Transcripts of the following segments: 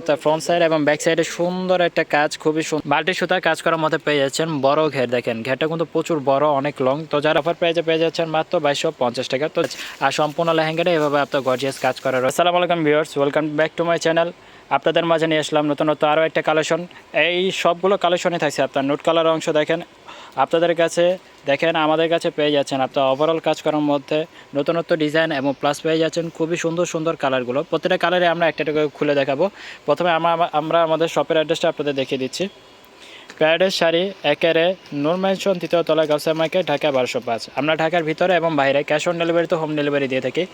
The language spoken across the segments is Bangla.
আপনার ফ্রন্ট সাইড এবং ব্যাক সাইডে সুন্দর একটা কাজ, খুবই বাল্টি সুতার কাজ করার মধ্যে পেয়ে যাচ্ছেন বড় ঘের দেখেন। ঘেরটা কিন্তু প্রচুর বড়, অনেক লং তো যার অফার পেয়ে পেয়ে যাচ্ছেন মাত্র বাইশশো পঞ্চাশ টাকা। তো আর সম্পূর্ণ লেহেঙ্গাটা এভাবে আপনার গর্জিয়াস কাজ করা রয়েছে। আসসালামু আলাইকুম viewers welcome back to my channel আপনাদের মাঝে নিয়ে আসলাম নতুন নতুন আরও একটা কালেকশন এই সবগুলো কালেকশনই থাকছে আপনার। নোট কালার অংশ দেখেন। আপনাদের কাছে দেখেন, আমাদের কাছে পেয়ে যাচ্ছেন আপনার ওভারঅল কাজ করার মধ্যে নতুনত্ব ডিজাইন এবং প্লাস পেয়ে যাচ্ছেন খুবই সুন্দর সুন্দর কালারগুলো প্রত্যেকটা কালারে আমরা একটা করে খুলে দেখাবো। প্রথমে আমরা আমরা আমাদের শপের অ্যাড্রেসটা আপনাদের দেখিয়ে দিচ্ছি। প্যারাডাইস শাড়ি একেরে নূর তৃতীয় তলা গাউসা মার্কেট ঢাকা বারোশো পাঁচ। আমরা ঢাকার ভিতরে এবং বাইরে ক্যাশ অন ডেলিভারি তো হোম ডেলিভারি দিয়ে থাকি।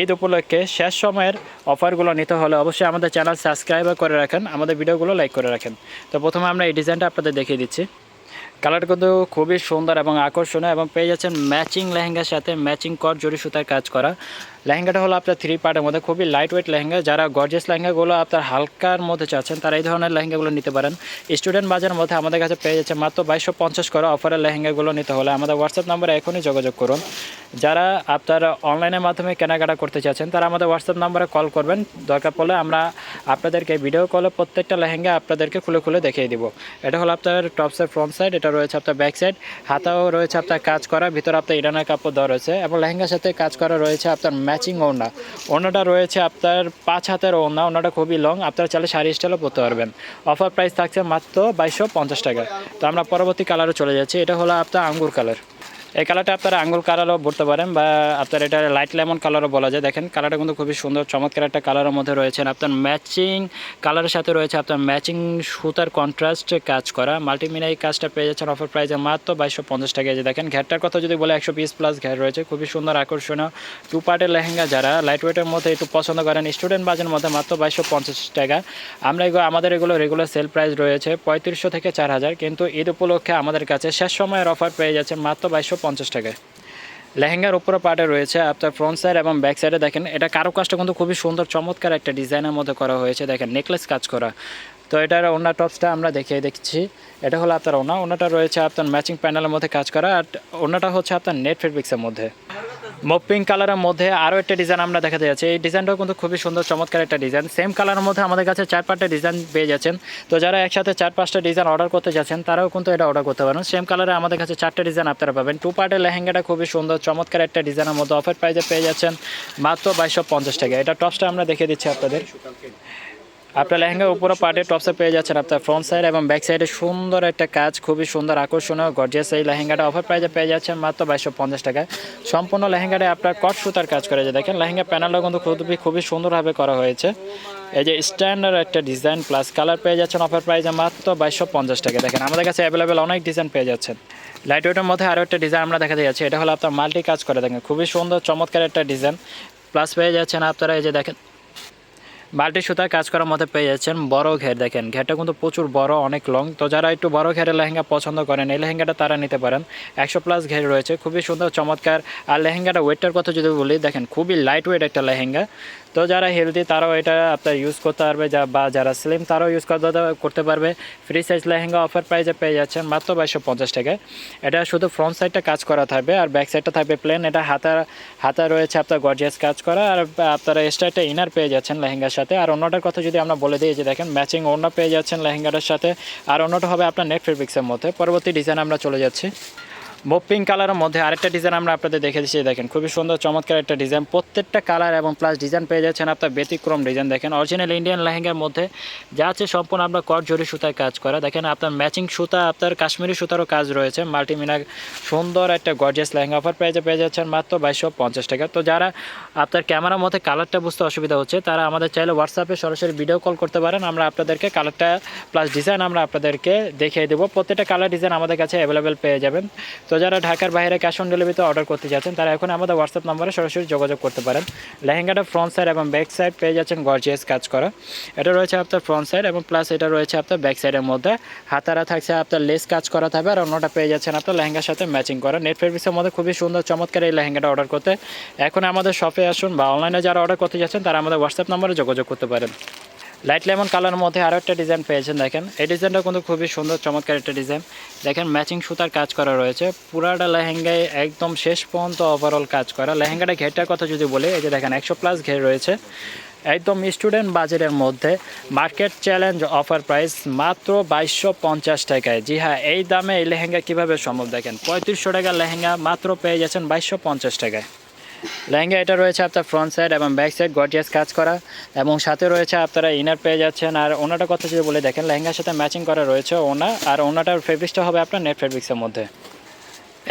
ঈদ উপলক্ষে শেষ সময়ের অফারগুলো নিতে হলে অবশ্যই আমাদের চ্যানেল সাবস্ক্রাইব করে রাখেন, আমাদের ভিডিওগুলো লাইক করে রাখেন। তো প্রথমে আমরা এই ডিজাইনটা আপনাদের দেখিয়ে দিচ্ছি। কালারটা কিন্তু খুবই সুন্দর এবং আকর্ষণীয় এবং পেয়ে যাচ্ছেন ম্যাচিং লেহেঙ্গার সাথে ম্যাচিং কর জড়ি সুতার কাজ করা। লেহেঙ্গাটা হলো আপনার থ্রি পার্টের মধ্যে। খুবই লাইট ওয়েট লেহেঙ্গা। যারা গর্জিয়াস লেহেঙ্গাগুলো আপনার হালকার মধ্যে চাচ্ছেন, তারা এই ধরনের লেহেঙ্গাগুলো নিতে পারেন। স্টুডেন্ট বাজারের মধ্যে আমাদের কাছে পেয়ে যাচ্ছে মাত্র বাইশশো পঞ্চাশ করে অফারের লেহেঙ্গাগুলো নিতে হলে। আমাদের হোয়াটসঅ্যাপ নাম্বারে এখনই যোগাযোগ করুন। যারা আপনারা অনলাইনের মাধ্যমে কেনাকাটা করতে চাচ্ছেন, তারা আমাদের হোয়াটসঅ্যাপ নম্বরে কল করবেন। দরকার পড়লে আমরা আপনাদেরকে ভিডিও কলে প্রত্যেকটা লেহেঙ্গা আপনাদেরকে খুলে খুলে দেখিয়ে দিব। এটা হলো আপনার টপ টপসের ফ্রন্ট সাইড এটা রয়েছে আপনার ব্যাক সাইড হাতাও রয়েছে আপনার কাজ করা, ভিতরে আপনার ইরানের কাপড় দেওয়া রয়েছে এবং লেহেঙ্গার সাথে কাজ করা রয়েছে আপনার ম্যাচিং ওড়না। ওড়নাটা রয়েছে আপনার পাঁচ হাতের ওড়না, ওড়নাটা খুবই লং আপনারা চালে শাড়ি স্টাইলও পরতে পারবেন। অফার প্রাইস থাকছে মাত্র বাইশশো পঞ্চাশ টাকা। তো আমরা পরবর্তী কালারে চলে যাচ্ছি, এটা হলো আপনার আঙ্গুর কালার এই কালারটা আপনারা আঙ্গুল কালারও বলতে পারেন বা আপনার এটা লাইট লেমন কালারও বলা যায়। দেখেন, কালারটা কিন্তু খুবই সুন্দর, চমৎকার একটা কালারের মধ্যে রয়েছে। আপনার ম্যাচিং কালারের সাথে রয়েছে আপনার ম্যাচিং সুতার কন্ট্রাস্ট কাজ করা। মাল্টিমিনা এই কাজটা পেয়ে যাচ্ছেন অফার প্রাইসে মাত্র বাইশশো পঞ্চাশ টাকা যে দেখেন ঘেরটার কথা যদি বলে একশো পিস প্লাস ঘের রয়েছে, খুবই সুন্দর, আকর্ষণীয়। টু পার্টের লেহেঙ্গা যারা লাইট ওয়েটের মধ্যে একটু পছন্দ করেন স্টুডেন্ট বাজের মধ্যে মাত্র বাইশশো পঞ্চাশ টাকা। আমরা এগুলো, আমাদের এগুলো রেগুলার সেল প্রাইস রয়েছে পঁয়ত্রিশশো থেকে চার হাজার। কিন্তু ঈদ উপলক্ষে আমাদের কাছে শেষ সময়ের অফার পেয়ে যাচ্ছে মাত্র বাইশশো পঞ্চাশ টাকায়। লেহেঙ্গার উপরে পার্টে রয়েছে আপনার ফ্রন্ট সাইড এবং ব্যাক সাইডে দেখেন, এটা কারও কাজটা কিন্তু খুবই সুন্দর, চমৎকার একটা ডিজাইনের মধ্যে করা হয়েছে। দেখেন নেকলেস কাজ করা। তো এটার ওনার টপসটা আমরা দেখিয়ে দেখছি এটা হলো আপনার ওনা ওনাটা রয়েছে আপনার ম্যাচিং প্যানেলের মধ্যে কাজ করা। আর ওনাটা হচ্ছে আপনার নেট ফেব্রিক্সের মধ্যে। মপ পিঙ্ক কালারের মধ্যে আরও একটা ডিজাইন আমরা দেখাতে যাচ্ছি। এই ডিজাইনটাও কিন্তু খুবই সুন্দর, চমৎকার একটা ডিজাইন সেম কালারের মধ্যে আমাদের কাছে চার পাঁচটা ডিজাইন পেয়ে যাচ্ছেন। তো যারা একসাথে চার পাঁচটা ডিজাইন অর্ডার করতে যাচ্ছেন, তারাও কিন্তু এটা অর্ডার করতে পারেন। সেম কালারে আমাদের কাছে চারটে ডিজাইন আপনারা পাবেন। টু পার্টের লেহেঙ্গাটা খুবই সুন্দর, চমৎকার একটা ডিজাইনের মধ্যে অফার প্রাইজে পেয়ে যাচ্ছেন। মাত্র বাইশশো পঞ্চাশ টাকা। এটা টপসটা আমরা দেখিয়ে দিচ্ছি আপনাদের। আপনার লেহেঙ্গার উপরে পার্টে টপসে পেয়ে যাচ্ছেন আপনার ফ্রন্ট সাইড এবং ব্যাক সাইডে সুন্দর একটা কাজ, খুবই সুন্দর, আকর্ষণীয় গর্জিয়াস এই লেহেঙ্গাটা অফার প্রাইজে পেয়ে যাচ্ছেন মাত্র বাইশশো পঞ্চাশ টাকায়। সম্পূর্ণ লেহেঙ্গাটা আপনার কট সুতার কাজ করে যে দেখেন, লেহেঙ্গা প্যানেলটা কিন্তু খুবই খুবই সুন্দরভাবে করা হয়েছে। এই যে স্ট্যান্ডার্ড একটা ডিজাইন প্লাস কালার পেয়ে যাচ্ছেন অফার প্রাইজে মাত্র বাইশশো পঞ্চাশ টাকা দেখেন, আমাদের কাছে অ্যাভেলেবেল অনেক ডিজাইন পেয়ে যাচ্ছেন। লাইট ওয়েটের মধ্যে আরও একটা ডিজাইন আমরা দেখাতে যাচ্ছি, এটা হলো আপনার মাল্টি কাজ করে দেখেন, খুবই সুন্দর, চমৎকার একটা ডিজাইন প্লাস পেয়ে যাচ্ছেন আপনারা এই যে দেখেন বাল্টি সুতার কাজ করার মধ্যে পেয়ে যাচ্ছেন বড় ঘের। দেখেন, ঘেরটা কিন্তু প্রচুর বড়, অনেক লং তো যারা একটু বড় ঘেরের লেহেঙ্গা পছন্দ করেন, এই লেহেঙ্গাটা তারা নিতে পারেন। একশো প্লাস ঘের রয়েছে, খুবই সুন্দর, চমৎকার। আর লেহেঙ্গাটা ওয়েটটার কথা যদি বলি, দেখেন, খুবই লাইট ওয়েট একটা লেহেঙ্গা। তো যারা হেলদি তারাও এটা আপনার ইউজ করতে পারবে, যা বা যারা স্লিম তারাও ইউজ করতে করতে পারবে। ফ্রি সাইজ লেহেঙ্গা অফার প্রাইজে পেয়ে যাচ্ছেন মাত্র বাইশশো পঞ্চাশ টাকায়। এটা শুধু ফ্রন্ট সাইডটা কাজ করা থাকবে, আর ব্যাক সাইডটা থাকবে প্লেন এটা হাতা হাতা রয়েছে আপনার গর্জিয়াস কাজ করা, আর আপনারা এক্সট্রা একটা ইনার পেয়ে যাচ্ছেন লেহেঙ্গার সাথে। আর অন্যটার কথা যদি আমরা বলে দিই যে দেখেন ম্যাচিং অন্য পেয়ে যাচ্ছেন লেহেঙ্গাটার সাথে। আর অন্যটা হবে আপনার নেট ফেব্রিক্সের মধ্যে। পরবর্তী ডিজাইন আমরা চলে যাচ্ছি। পিঙ্ক কালারের মধ্যে আরেকটা ডিজাইন আমরা আপনাদের দেখে দিচ্ছি দেখেন, খুবই সুন্দর, চমৎকার একটা ডিজাইন প্রত্যেকটা কালার এবং প্লাস ডিজাইন পেয়ে যাচ্ছেন আপনার ব্যতিক্রম ডিজাইন দেখেন অরিজিনাল ইন্ডিয়ান লেহেঙ্গার মধ্যে যা আছে সম্পূর্ণ আপনার কট জরি সুতায় কাজ করা। দেখেন, আপনার ম্যাচিং সুতা, আপনার কাশ্মীরি সুতারও কাজ রয়েছে। মাল্টিমিনা সুন্দর একটা গর্জিয়াস লেহেঙ্গা অফার প্রাইজে পেয়ে যাচ্ছেন মাত্র বাইশশো পঞ্চাশ টাকা। তো যারা আপনার ক্যামেরার মধ্যে কালারটা বুঝতে অসুবিধা হচ্ছে, তারা আমাদের চাইলে হোয়াটসঅ্যাপে সরাসরি ভিডিও কল করতে পারেন। আমরা আপনাদেরকে কালারটা প্লাস ডিজাইন আমরা আপনাদেরকে দেখিয়ে দেবো। প্রত্যেকটা কালার ডিজাইন আমাদের কাছে অ্যাভেলেবেল পেয়ে যাবেন। তো যারা ঢাকার বাইরে ক্যাশ অন ডেলিভারিতে অর্ডার করতে যাচ্ছেন, তারা এখন আমাদের হোয়াটসঅ্যাপ নম্বরে সরাসরি যোগাযোগ করতে পারেন। লেহেঙ্গাটা ফ্রন্ট সাইড এবং ব্যাক সাইড পেয়ে যাচ্ছেন গর্জিয়াস কাজ করা। এটা রয়েছে আপনার ফ্রন্ট সাইড এবং প্লাস এটা রয়েছে আপনার ব্যাক সাইডের মধ্যে। হাতারা থাকছে আপনার লেস কাজ করা থাকবে আর অন্যটা পেয়ে যাচ্ছেন আপনার লেহেঙ্গার সাথে ম্যাচিং করা। নেট ফেব্রিক্সের মধ্যে খুবই সুন্দর, চমৎকার এই লেহেঙ্গাটা অর্ডার করতে। এখন আমাদের শপে আসুন বা অনলাইনে যারা অর্ডার করতে যাচ্ছেন, তারা আমাদের হোয়াটসঅ্যাপ নম্বরে যোগাযোগ করতে পারেন। লাইট লেমন কালারের মধ্যে আরও একটা ডিজাইন পেয়েছেন, দেখেন। এই ডিজাইনটা কিন্তু খুবই সুন্দর, চমৎকার একটা ডিজাইন দেখেন ম্যাচিং সুতার কাজ করা রয়েছে। পুরাটা লেহেঙ্গায় একদম শেষ পর্যন্ত ওভারঅল কাজ করা। লেহেঙ্গাটা ঘেরটার কথা যদি বলি, এই যে দেখেন, একশো প্লাস ঘের রয়েছে। একদম স্টুডেন্ট বাজারের মধ্যে মার্কেট চ্যালেঞ্জ অফার প্রাইস মাত্র বাইশশো পঞ্চাশ টাকায়। জি হ্যাঁ এই দামে এই লেহেঙ্গা কীভাবে সম্ভব? দেখেন, পঁয়ত্রিশশো টাকার লেহেঙ্গা মাত্র পেয়ে যাচ্ছেন বাইশশো পঞ্চাশ টাকায়। লেহেঙ্গা এটা রয়েছে আপনার ফ্রন্ট সাইড এবং ব্যাক সাইড গর্জিয়াস কাজ করা। এবং সাথে রয়েছে আপনারা ইনার পেয়ে যাচ্ছেন। আর ওনাটা কথা যদি বলে, দেখেন লেহেঙ্গার সাথে ম্যাচিং করা রয়েছে ওনা। আর ওনাটার ফেব্রিক্সটা হবে আপনার নেট ফেব্রিক্সের মধ্যে।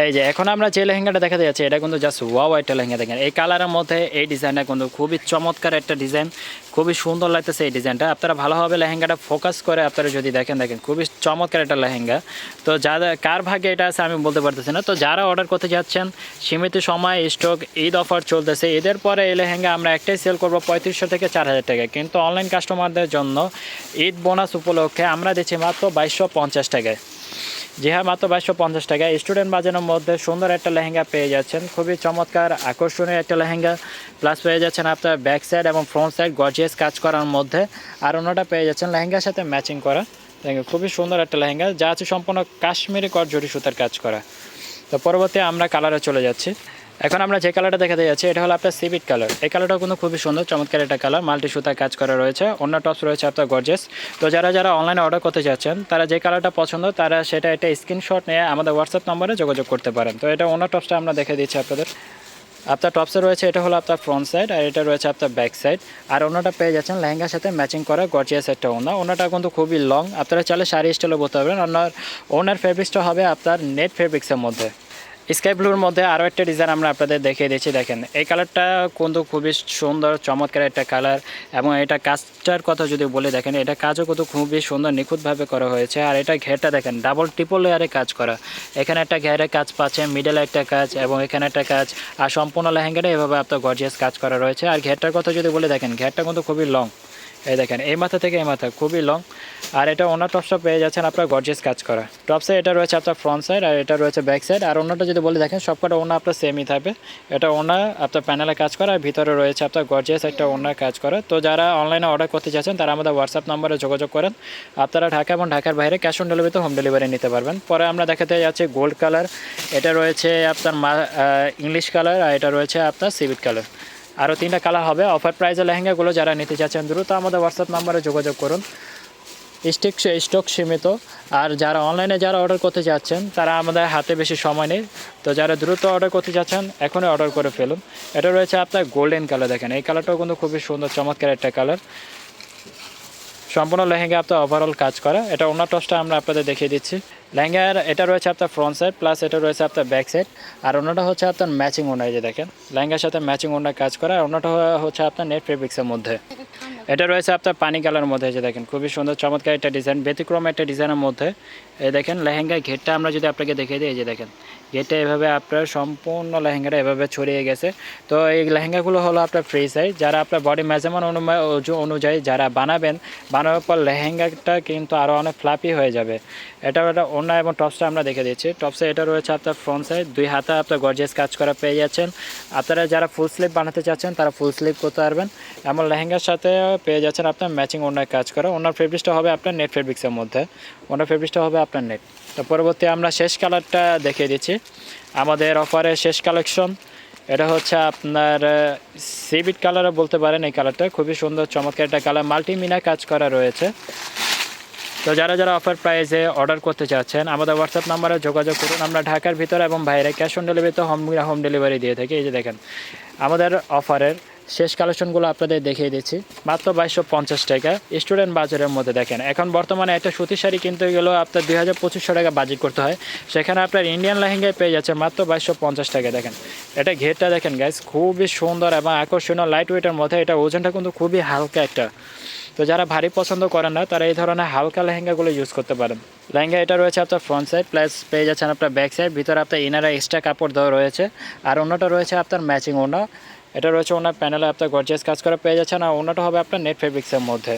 এই যে, এখন আমরা যে লেহেঙ্গাটা দেখাতে যাচ্ছি, এটা কিন্তু জাস্ট ওয়াও একটা লেহেঙ্গা দেখেন। এই কালারের মধ্যে এই ডিজাইনটা কিন্তু খুবই চমৎকার একটা ডিজাইন খুবই সুন্দর লাগতেছে এই ডিজাইনটা আপনারা ভালোভাবে লেহেঙ্গাটা ফোকাস করে আপনারা যদি দেখেন দেখেন, খুবই চমৎকার একটা লেহেঙ্গা। তো যাদের কার ভাগে এটা আছে আমি বলতে পারতেছি না। তো যারা অর্ডার করতে যাচ্ছেন, সীমিত সময় স্টক ঈদ অফার চলতেছে। ঈদের পরে এই লেহেঙ্গা আমরা একটাই সেল করব পঁয়ত্রিশশো থেকে চার হাজার টাকা কিন্তু অনলাইন কাস্টমারদের জন্য ঈদ বোনাস উপলক্ষে আমরা দিচ্ছি মাত্র বাইশশো পঞ্চাশ টাকায়। জি হ্যাঁ মাত্র বাইশশো পঞ্চাশ টাকা। স্টুডেন্ট বাজানোর মধ্যে সুন্দর একটা লেহেঙ্গা পেয়ে যাচ্ছেন। খুবই চমৎকার, আকর্ষণীয় একটা লেহেঙ্গা। প্লাস পেয়ে যাচ্ছেন আপনার ব্যাক সাইড এবং ফ্রন্ট সাইড গর্জিয়াস কাজ করার মধ্যে। আর অন্যটা পেয়ে যাচ্ছেন লেহেঙ্গার সাথে ম্যাচিং করা। খুবই সুন্দর একটা লেহেঙ্গা। যা আছে সম্পূর্ণ কাশ্মীরি কর সুতার কাজ করা। তো পরবর্তী আমরা কালারে চলে যাচ্ছি। এখন আমরা যে কালারটা দেখাতে যাচ্ছি, এটা হলো আপনার সিভিট কালার এই কালারটাও কিন্তু খুবই সুন্দর, চমৎকার একটা কালার মাল্টি সুতায় কাজ করা রয়েছে। অন্য টপস রয়েছে আপনার গর্জেস তো যারা যারা অনলাইনে অর্ডার করতে চাচ্ছেন তারা যে কালারটা পছন্দ, তারা সেটা একটা স্ক্রিনশট নিয়ে আমাদের হোয়াটসঅ্যাপ নম্বরে যোগাযোগ করতে পারেন। তো এটা অন্য টপসটা আমরা দেখে দিচ্ছি আপনাদের। আপনার টপসে রয়েছে, এটা হলো আপনার ফ্রন্ট সাইড আর এটা রয়েছে আপনার ব্যাক সাইড আর অন্যটা পেয়ে যাচ্ছেন লেহেঙ্গার সাথে ম্যাচিং করা গর্জিয়াস একটা ওনা ওনাটা কিন্তু খুবই লং আপনারা চাইলে শাড়ি স্টাইলও বলতে পারবেন। ওনার ওনার ফেব্রিক্সটা হবে আপনার নেট ফেব্রিক্সের মধ্যে। স্কাই ব্লুর মধ্যে আরও একটা ডিজাইন আমরা আপনাদের দেখিয়ে দিচ্ছি, দেখেন। এই কালারটা কিন্তু খুবই সুন্দর, চমৎকার একটা কালার এবং এটা কাজটার কথা যদি বলে, দেখেন, এটা কাজও কিন্তু খুবই সুন্দর, নিখুঁতভাবে করা হয়েছে। আর এটা ঘেরটা দেখেন ডাবল ট্রিপল লেয়ারে কাজ করা। এখানে একটা ঘেরে কাজ পাচ্ছেন মিডলে একটা কাজ এবং এখানে একটা কাজ, আর সম্পূর্ণ লেহেঙ্গাটা এভাবে আপনার গর্জিয়াস কাজ করা রয়েছে। আর ঘেরটার কথা যদি বলে, দেখেন, ঘেরটা কিন্তু খুবই লং এই দেখেন, এই মাথা থেকে এই মাথা, খুবই লং আর এটা ওনার টপসটা পেয়ে যাচ্ছেন আপনার গর্জেস কাজ করা। টপসে এটা রয়েছে আপনার ফ্রন্ট সাইড আর এটা রয়েছে ব্যাক সাইড আর অন্যটা যদি বলে, দেখেন, সবকটা ওনা আপনার সেমই থাকবে। এটা ওনা আপনার প্যানেলে কাজ করা, আর ভিতরে রয়েছে আপনার গর্জেস একটা ওনার কাজ করা। তো যারা অনলাইনে অর্ডার করতে চাচ্ছেন, তারা আমাদের হোয়াটসঅ্যাপ নম্বরে যোগাযোগ করেন। আপনারা ঢাকা এবং ঢাকার বাইরে ক্যাশ অন ডেলিভারিতে হোম ডেলিভারি নিতে পারবেন। পরে আমরা দেখাতে যাচ্ছি গোল্ড কালার এটা রয়েছে আপনার ইংলিশ কালার আর এটা রয়েছে আপনার সিভিট কালার আরও তিনটা কালার হবে। অফার প্রাইজে লেহেঙ্গাগুলো যারা নিতে চাচ্ছেন দ্রুত আমাদের হোয়াটসঅ্যাপ নাম্বারে যোগাযোগ করুন। স্টিক স্টক সীমিত। আর যারা অনলাইনে যারা অর্ডার করতে যাচ্ছেন তারা আমাদের হাতে বেশি সময় নেই। তো যারা দ্রুত অর্ডার করতে যাচ্ছেন এখনই অর্ডার করে ফেলুন। এটা রয়েছে আপনার গোল্ডেন কালার দেখেন। এই কালারটাও কিন্তু খুবই সুন্দর, চমৎকার একটা কালার সম্পূর্ণ লেহেঙ্গা আপনার ওভারঅল কাজ করা। এটা ওনার টসটা আমরা আপনাদের দেখিয়ে দিচ্ছি। লেহেঙ্গার, এটা রয়েছে আপনার ফ্রন্ট সাইড প্লাস এটা রয়েছে আপনার ব্যাক সাইড আর অন্যটা হচ্ছে আপনার ম্যাচিং ওনায় যে দেখেন। লেহেঙ্গার সাথে ম্যাচিং ওনার কাজ করা। আর অন্যটা হচ্ছে আপনার নেট ফেব্রিক্সের মধ্যে। এটা রয়েছে আপনার পানি কালার মধ্যে যে দেখেন। খুবই সুন্দর, চমৎকার একটা ডিজাইন ব্যতিক্রম একটা ডিজাইনের মধ্যে। এই দেখেন, লেহেঙ্গার ঘেরটা আমরা যদি আপনাকে দেখিয়ে দিই, এই যে দেখেন। ঘেরটা এভাবে আপনার সম্পূর্ণ লেহেঙ্গাটা এভাবে ছড়িয়ে গেছে। তো এই লেহেঙ্গাগুলো হলো আপনার ফ্রি সাইজ যারা আপনার বডি মেজারমেন্ট অনুযায়ী যারা বানাবেন, বানানোর পর লেহেঙ্গাটা কিন্তু আরও অনেক ফ্লাপি হয়ে যাবে। এটা একটা অন্য এবং টপসটা আমরা দেখে দিচ্ছি। টপসে এটা রয়েছে আপনার ফ্রন্ট সাইড দুই হাতে আপনার গর্জেস কাজ করা পেয়ে যাচ্ছেন। আপনারা যারা ফুল স্লিপ বানাতে চাচ্ছেন, তারা ফুল স্লিপ করতে পারবেন। এমন লেহেঙ্গার সাথে পেয়ে যাচ্ছেন আপনার ম্যাচিং ওনার কাজ করা। ওনার ফেব্রিক্সটা হবে আপনার নেট ফেব্রিক্সের মধ্যে। ওনার ফেব্রিক্সটা হবে আপনার নেট তো পরবর্তী আমরা শেষ কালারটা দেখিয়ে দিচ্ছি। আমাদের অফারের শেষ কালেকশন এটা হচ্ছে আপনার সিবিট কালারও বলতে পারেন এই কালারটা খুবই সুন্দর, চমৎকার একটা কালার মাল্টিমিনা কাজ করা রয়েছে। তো যারা যারা অফার প্রাইসে অর্ডার করতে চাচ্ছেন, আমাদের হোয়াটসঅ্যাপ নাম্বারে যোগাযোগ করুন। আমরা ঢাকার ভিতরে এবং বাইরে ক্যাশ অন ডেলিভারিতে হোম হোম ডেলিভারি দিয়ে থাকি। এই যে দেখেন, আমাদের অফারের শেষ কালেকশনগুলো আপনাদের দেখিয়ে দিচ্ছি। মাত্র বাইশশো পঞ্চাশ টাকা। স্টুডেন্ট বাজারের মধ্যে দেখেন, এখন বর্তমানে একটা সুতির শাড়ি কিনতে গেলেও আপনার দুই হাজার পঁচিশশো টাকা বাজেট করতে হয়। সেখানে আপনার ইন্ডিয়ান লেহেঙ্গায় পেয়ে যাচ্ছে মাত্র বাইশশো পঞ্চাশ টাকা, দেখেন। এটা ঘেরটা দেখেন গাইজ খুবই সুন্দর এবং আকর্ষণীয় লাইট ওয়েটের মধ্যে। এটা ওজনটা কিন্তু খুবই হালকা একটা। তো যারা ভারী পছন্দ করেন না, তারা এই ধরনের হালকা লেহেঙ্গাগুলো ইউজ করতে পারেন। লেহেঙ্গা এটা রয়েছে আপনার ফ্রন্ট সাইড প্লাস পেয়ে যাচ্ছেন আপনার ব্যাক সাইড ভিতরে আপনার ইনারা এক্সট্রা কাপড় দেওয়া রয়েছে। আর অন্যটা রয়েছে আপনার ম্যাচিং ওনা এটা রয়েছে ওনার প্যানেলে আপনার গর্জেস কাজ করা পেয়ে যাচ্ছেন আর ওনাটা হবে আপনার নেট ফেব্রিক্সের মধ্যে।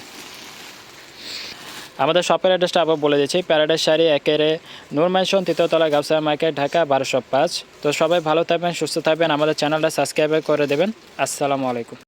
আমাদের শপের অ্যাড্রেসটা আবার বলে দিচ্ছি প্যারাডাইস শাড়ি একেরে নূর ম্যানশন তৃতীয়তলা গাবসা মার্কেট ঢাকা বারোশো পাঁচ। তো সবাই ভালো থাকবেন, সুস্থ থাকবেন, আমাদের চ্যানেলটা সাবস্ক্রাইব করে দেবেন। আসসালামু আলাইকুম।